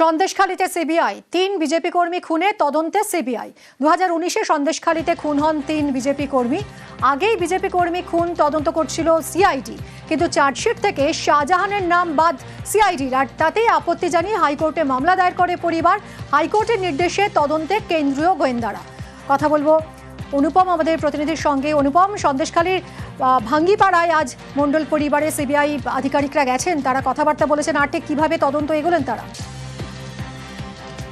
সন্দেশখালীতে CBI, তিন BJP কর্মী খুনে তদন্তে সিবিআই। দু হাজার উনিশে সন্দেশখালীতে খুন হন তিন বিজেপি কর্মী। আগেই বিজেপি কর্মী খুন তদন্ত করছিল সিআইডি। কিন্তু চার্জশিট থেকে শাহজাহানের নাম বাদ সিআইডির, আর তাতেই আপত্তি জানিয়ে হাইকোর্টে মামলা দায়ের করে পরিবার। হাইকোর্টের নির্দেশে তদন্তে কেন্দ্রীয় গোয়েন্দারা। কথা বলব অনুপম, আমাদের প্রতিনিধির সঙ্গে। অনুপম, সন্দেশখালীর ভাঙ্গিপাড়ায় আজ মণ্ডল পরিবারে সিবিআই আধিকারিকরা গেছেন। তারা কথাবার্তা বলেছেন, আর ঠিক কীভাবে তদন্ত এগোলেন তারা?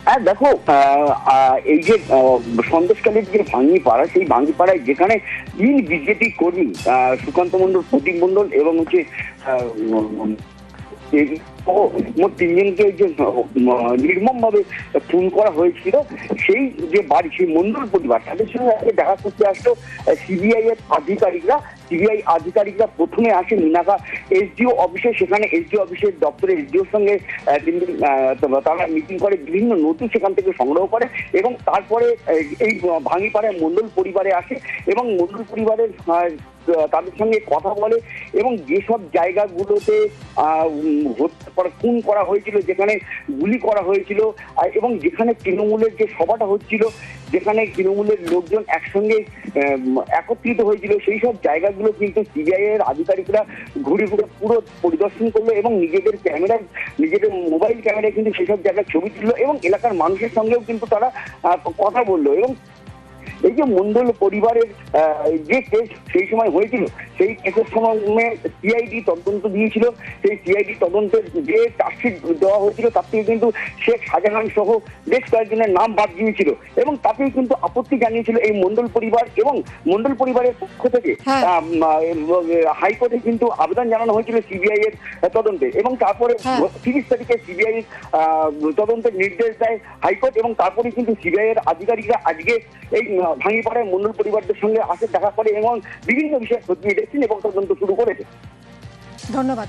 হ্যাঁ দেখো এই যে সন্দেশকালীর যে ভাঙ্গি পাড়া সেই ভাঙ্গি পাড়ায় যেখানে তিন বিজেপি কর্মী সুকান্ত মন্ডল প্রদীপ মন্ডল এবং হচ্ছে মোট তিনজনকে যে নির্মম ভাবে খুন করা হয়েছিল। সেই যে বাড়ি, সেই মন্ডল পরিবার, তাদের সঙ্গে দেখা করতে আসলো সিবিআই এর আধিকারিকরা। সিবিআই আধিকারিকরা প্রথমে আসে মিনাকা এসডিও অফিসে, সেখানে এসডিও অফিসের দপ্তরে এসডিওর সঙ্গে তারা মিটিং করে, বিভিন্ন নথি সেখান থেকে সংগ্রহ করে এবং তারপরে এই ভাঙিপাড়ায় মন্ডল পরিবারে আসে এবং মন্ডল পরিবারের তাদের সঙ্গে কথা বলে এবং যেসব জায়গাগুলোতে খুন করা হয়েছিল, যেখানে গুলি করা হয়েছিল এবং যেখানে তৃণমূলের যে সভাটা হচ্ছিল যেখানে তৃণমূলের লোকজন একসঙ্গে একত্রিত হয়েছিল, সেই সব জায়গাগুলো কিন্তু সিবিআই এর আধিকারিকরা ঘুরে ঘুরে পুরো পরিদর্শন করল এবং নিজেদের ক্যামেরা নিজেদের মোবাইল ক্যামেরায় কিন্তু সেসব জায়গায় ছবি তুললো এবং এলাকার মানুষের সঙ্গেও কিন্তু তারা কথা বলল এবং এই যে মন্ডল পরিবারের যে কেস সেই সময় হয়েছিল সেই কেসের সময় সিআইডি তদন্ত দিয়েছিল সেই সিআইডি তদন্তের যে চার্জশিট দেওয়া হয়েছিল তার থেকে কিন্তু শেখ শাহজাহান সহ বেশ কয়েকজনের নাম বাদ দিয়েছিল এবং তাতেই কিন্তু আপত্তি জানিয়েছিল এই মন্ডল পরিবার এবং মন্ডল পরিবারের পক্ষ থেকে হ্যাঁ। হাইকোর্টে কিন্তু আবেদন জানানো হয়েছিল সিবিআই এর তদন্তে এবং তারপরে হ্যাঁ। তিরিশ তারিখে সিবিআই তদন্তের নির্দেশ দেয় হাইকোর্ট এবং তারপরে কিন্তু সিবিআই এর আধিকারিকরা আজকে এই আহ, পড়ে মন্ডল পরিবারদের সঙ্গে আসে দেখা করে এবং বিভিন্ন বিষয়ে খোঁজ নিয়ে দেখছেন এবং তদন্ত শুরু করেছে। ধন্যবাদ।